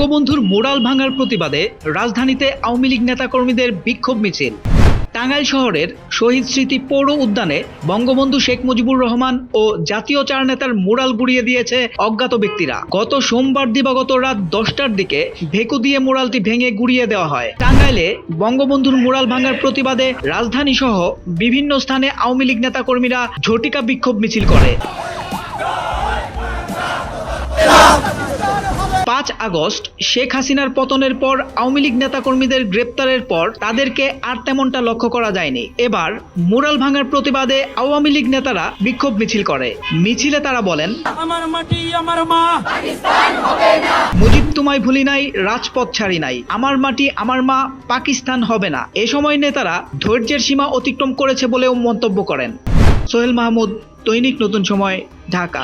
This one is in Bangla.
বঙ্গবন্ধুর মোরাল ভাঙার প্রতিবাদে রাজধানীতে আওয়ামী লীগ নেতাকর্মীদের বিক্ষোভ মিছিল। টাঙ্গাইল শহরের শহীদ স্মৃতি পৌর উদ্যানে বঙ্গবন্ধু শেখ মুজিবুর রহমান ও জাতীয় চার নেতার মোরাল গুড়িয়ে দিয়েছে অজ্ঞাত ব্যক্তিরা। গত সোমবার দিবাগত রাত দশটার দিকে ভেকু দিয়ে মোরালটি ভেঙে গুড়িয়ে দেওয়া হয়। টাঙ্গাইলে বঙ্গবন্ধুর মোরাল ভাঙার প্রতিবাদে রাজধানী সহ বিভিন্ন স্থানে আওয়ামী লীগ নেতাকর্মীরা ঝটিকা বিক্ষোভ মিছিল করে। পাঁচ আগস্ট শেখ হাসিনার পতনের পর আওয়ামী লীগ নেতাকর্মীদের গ্রেপ্তারের পর তাদেরকে আর তেমনটা লক্ষ্য করা যায়নি। এবার মুরাল ভাঙার প্রতিবাদে আওয়ামী লীগ নেতারা বিক্ষোভ মিছিল করে। মিছিলে তারা বলেন আমার মাটি আমার মা। মুজিব তোমায় ভুলি নাই রাজপথ ছাড়ি নাই। আমার মাটি আমার মা পাকিস্তান হবে না। এ সময় নেতারা ধৈর্যের সীমা অতিক্রম করেছে বলেও মন্তব্য করেন। সোহেল মাহমুদ দৈনিক নতুন সময় ঢাকা।